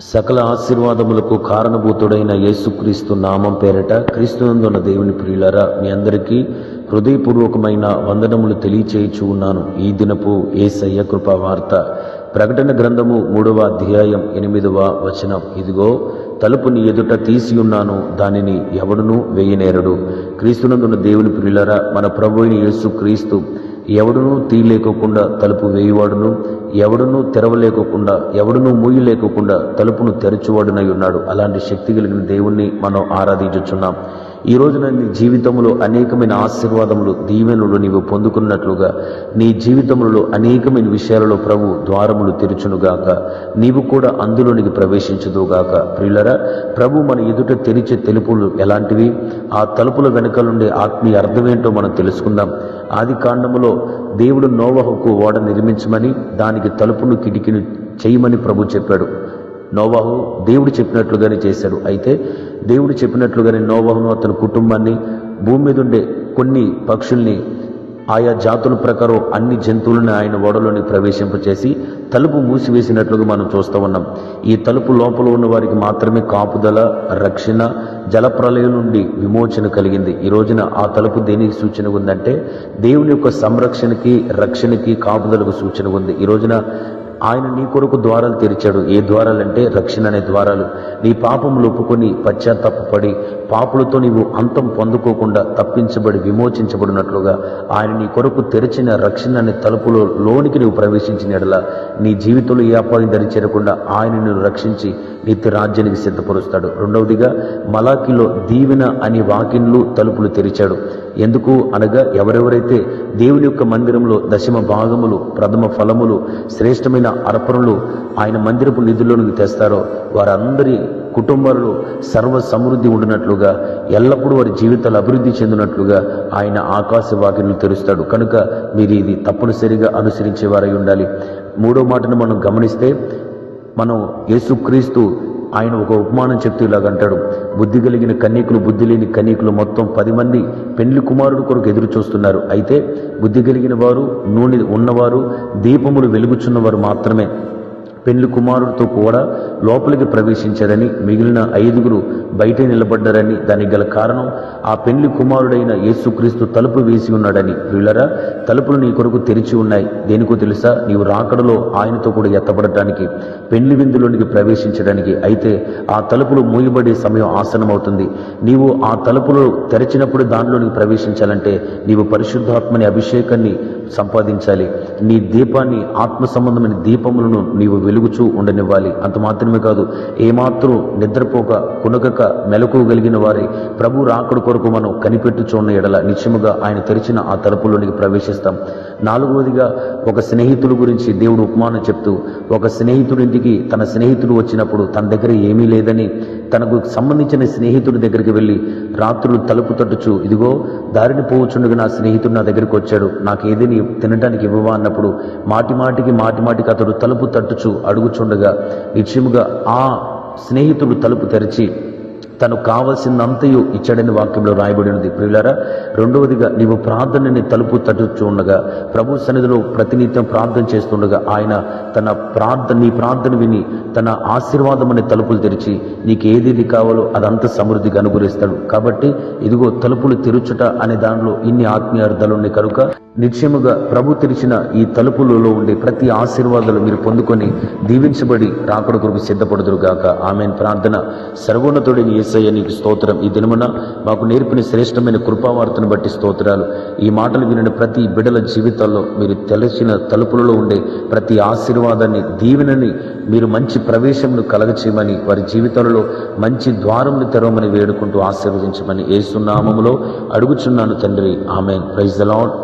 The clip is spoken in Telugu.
సకల ఆశీర్వాదములకు కారణభూతుడైన యేసుక్రీస్తు నామం పేరట క్రీస్తునందున్న దేవుని ప్రియులరా మీ అందరికీ హృదయపూర్వకమైన వందనములు తెలియచేయచూ ఉన్నాను. ఈ దినపు ఏసయ్య కృపా వార్త ప్రకటన గ్రంథము మూడవ అధ్యాయం ఎనిమిదవ వచనం. ఇదిగో తలుపుని ఎదుట తీసి ఉన్నాను దానిని ఎవడునూ వేయనేరడు. క్రీస్తునందున్న దేవుని ప్రియులరా మన ప్రభు యేసు క్రీస్తు ఎవడునూ తీయలేకోకుండా తలుపు వేయువాడును. ఎవడునూ తెరవలేకుండా ఎవడునూ మూయలేకుండా తలుపును తెరచువాడునై ఉన్నాడు. అలాంటి శక్తి కలిగిన దేవుణ్ణి మనం ఆరాధించుచున్నాం. ఈ రోజున నీ జీవితంలో అనేకమైన ఆశీర్వాదములు దీవెనలు నీవు పొందుకున్నట్లుగా నీ జీవితంలో అనేకమైన విషయాలలో ప్రభు ద్వారములు తెరుచునుగాక. నీవు కూడా అందులోనికి ప్రవేశించదుగాక ప్రియులరా ప్రభు మన ఎదుట తెరిచే తెలుపులు ఎలాంటివి? ఆ తలుపుల వెనకలుండే ఆత్మీయ అర్థమేంటో మనం తెలుసుకుందాం. ఆది కాండములో దేవుడు నోవహుకు ఓడ నిర్మించమని దానికి తలుపును కిటికీను చేయమని ప్రభు చెప్పాడు. నోవాహు దేవుడు చెప్పినట్లుగానే చేశాడు. అయితే దేవుడు చెప్పినట్లుగానే నోవాహును అతని కుటుంబాన్ని భూమి మీద ఉండే కొన్ని పక్షుల్ని ఆయా జాతుల ప్రకారం అన్ని జంతువులను ఆయన ఓడలోని ప్రవేశింపచేసి తలుపు మూసివేసినట్లుగా మనం చూస్తూ ఉన్నాం. ఈ తలుపు లోపల ఉన్న వారికి మాత్రమే కాపుదల రక్షణ జలప్రలయం నుండి విమోచన కలిగింది. ఈ రోజున ఆ తలుపు దేనికి సూచన ఉందంటే దేవుని యొక్క సంరక్షణకి రక్షణకి కాపుదలకు సూచన ఉంది. ఈ రోజున ఆయన నీ కొరకు ద్వారాలు తెరిచాడు. ఏ ద్వారాలంటే రక్షణ అనే ద్వారాలు. నీ పాపములు ఒప్పుకొని పశ్చాత్తాపడి పాపులతో నీవు అంతం పొందుకోకుండా తప్పించబడి విమోచించబడినట్లుగా ఆయన నీ కొరకు తెరిచిన రక్షణ అనే తలుపులో లోనికి నువ్వు ప్రవేశించిన ఎడల నీ జీవితంలో ఏ అపాయం దరి చేరకుండా ఆయన నిన్ను రక్షించి నిత్య రాజ్యానికి సిద్ధపరుస్తాడు. రెండవదిగా మలాకిలో దీవెన అనే వాకిన్లు తలుపులు తెరిచాడు. ఎందుకు అనగా ఎవరెవరైతే దేవుని యొక్క మందిరంలో దశమ భాగములు ప్రథమ ఫలములు శ్రేష్టమైన అర్పణలు ఆయన మందిరపు నిధుల్లోనికి తెస్తారో వారందరి కుటుంబాలలో సర్వ సమృద్ధి ఉండినట్లుగా ఎల్లప్పుడూ వారి జీవితాలు అభివృద్ధి చెందినట్లుగా ఆయన ఆకాశ వాకిలు తెరుస్తాడు. కనుక మీరు ఇది తప్పనిసరిగా అనుసరించేవారై ఉండాలి. మూడో మాటను మనం గమనిస్తే మనం యేసుక్రీస్తు ఆయన ఒక ఉపమానం చెప్తూ ఇలాగ అంటాడు. బుద్ధి కలిగిన కన్యకులు బుద్ధి లేని కన్యకులు మొత్తం పది మంది పెండ్లి కుమారుడు కొరకు ఎదురు చూస్తున్నారు. అయితే బుద్ధి కలిగిన వారు నూనె ఉన్నవారు దీపములు వెలుగుచున్నవారు మాత్రమే. పెళ్ళి కుమారుడితో కూడా లోపలికి ప్రవేశించారని మిగిలిన ఐదుగురు బయట నిలబడ్డారని దానికి గల కారణం ఆ పెళ్ళి కుమారుడైన యేసుక్రీస్తు తలుపు వేసి ఉన్నాడని. వీళ్ళరా తలుపులు నీ కొరకు తెరిచి ఉన్నాయి. దేనికో తెలుసా? నీవు రాకడలో ఆయనతో కూడా ఎత్తబడటానికి పెళ్ళి విందులోనికి ప్రవేశించడానికి. అయితే ఆ తలుపులు మూయబడే సమయం ఆసనమవుతుంది నీవు ఆ తలుపులు తెరిచినప్పుడు దానిలోనికి ప్రవేశించాలంటే నీవు పరిశుద్ధాత్మని అభిషేకాన్ని సంపాదించాలి. నీ దీపాన్ని ఆత్మ సంబంధమైన దీపములను నీవు వెలుగుచూ ఉండనివ్వాలి. అంత మాత్రమే కాదు ఏమాత్రం నిద్రపోక కునకక మెలకువగలిగిన వారి ప్రభు రాకడు కొరకు మనం కనిపెట్టుచున్న ఎడల నిశ్చయముగా ఆయన తెరిచిన ఆ తలుపులోనికి ప్రవేశిస్తాం. నాలుగవదిగా ఒక స్నేహితుడు గురించి దేవుడు ఉపమానం చెప్తూ ఒక స్నేహితుడింటికి తన స్నేహితుడు వచ్చినప్పుడు తన దగ్గర ఏమీ లేదని తనకు సంబంధించిన స్నేహితుడి దగ్గరికి వెళ్ళి రాత్రులు తలుపు తట్టుచు ఇదిగో దారిని పోవచ్చుండగా నా స్నేహితుడు నా దగ్గరికి వచ్చాడు. నాకు ఏదైనా తినడానికి ఇవ్వవా? అన్నప్పుడు మాటి మాటికి మాటి మాటికి అతడు తలుపు తట్టుచు అడుగుచుండగా నిశ్చయముగా ఆ స్నేహితుడు తలుపు తెరిచి తను కావలసినంతయు ఇచ్చాడని వాక్యంలో రాయబడినది. ప్రియులారా రెండవదిగా నీవు ప్రార్థనని తలుపు తట్టుచు ఉండగా ప్రభు సన్నిధిలో ప్రతినిత్యం ప్రార్థన చేస్తుండగా ఆయన తన ప్రార్థన నీ ప్రార్థన విని తన ఆశీర్వాదం అనే తలుపులు తెరిచి నీకు ఏదేది కావాలో అదంతా సమృద్ధిగా అనుగురిస్తాడు కాబట్టి ఇదిగో తలుపులు తెరుచుట అనే దానిలో ఇన్ని ఆత్మీయ అర్థాలు ఉన్నాయి. కనుక నిశ్చయముగా ప్రభు తెరిచిన ఈ తలుపులలో ఉండే ప్రతి ఆశీర్వాదాలు మీరు పొందుకొని దీవించబడి రాకడ కొరకు సిద్ధపడుదురుగాక. ఆమె ప్రార్థన సర్వోన్నతుడిని ఏసయ్య నీకు స్తోత్రం. ఈ దినమున మాకు నేర్పిన శ్రేష్టమైన కృపావార్తను బట్టి స్తోత్రాలు. ఈ మాటలు వినిన ప్రతి బిడల జీవితాల్లో మీరు తెలిసిన తలుపులలో ఉండే ప్రతి ఆశీర్వాదాన్ని దీవెనని మీరు మంచి ప్రవేశంను కలగచేయమని వారి జీవితాలలో మంచి ద్వారములు తెరవమని వేడుకుంటూ ఆశీర్వదించమని ఏసునామములో అడుగుచున్నాను తండ్రి. ఆమె ప్రైజ్ ద లాడ్